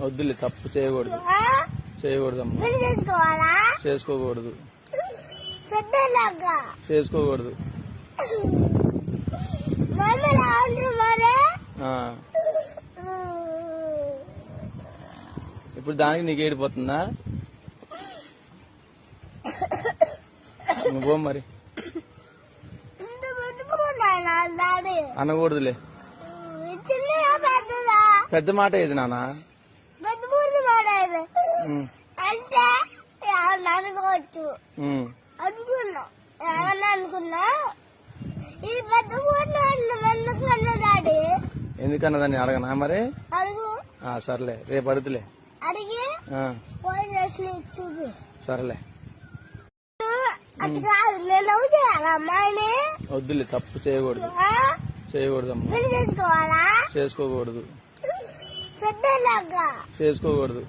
వద్దులే తప్పు చేయకూడదు? చేయకూడదమ్మా. చేసుకోవాలా? చేసుకోకూడదు. పెద్దలాగా చేసుకోకూడదు. ఇప్పుడు దానికి నీకు ఏడిపోతుందా నువ్వు మరి. అనకూడదులే. పెద్ద మాట ఏది ఉమ్, అంటే అనుకోవచ్చు. అనుకున్నా. పెద్ద ఎందుకన్నా ఎందుకన్నదాన్ని అడగనా మరి? అడుగు. సర్లే రేపు అడుగుతులే. అడిగి సరేలే. నేను వద్దులే తప్పు చేయకూడదు. చేసుకోవాలా? చేసుకోకూడదు. చేసుకోకూడదు.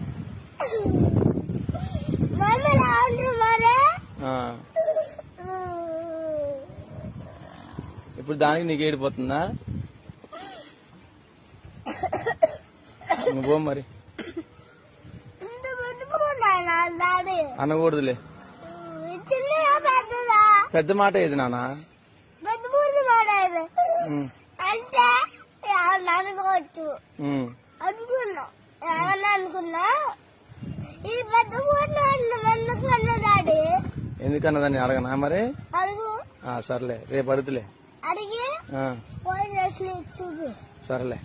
ఇప్పుడు దానికి నీకు ఏడిపోతుందా నువ్వు మరి. అనకూడదులే. పెద్ద మాట ఏది ఉమ్, అంటే అనుకోవచ్చు. అనుకున్నా. ఏమన్నా అనుకున్నా? ఈ పెద్ద ఎందుకన్నదాన్ని అడగనా మరి? అడుగు. సర్లే రేపు అడుగుతులే. అడిగి ఫోన్ చేసి సరేలే.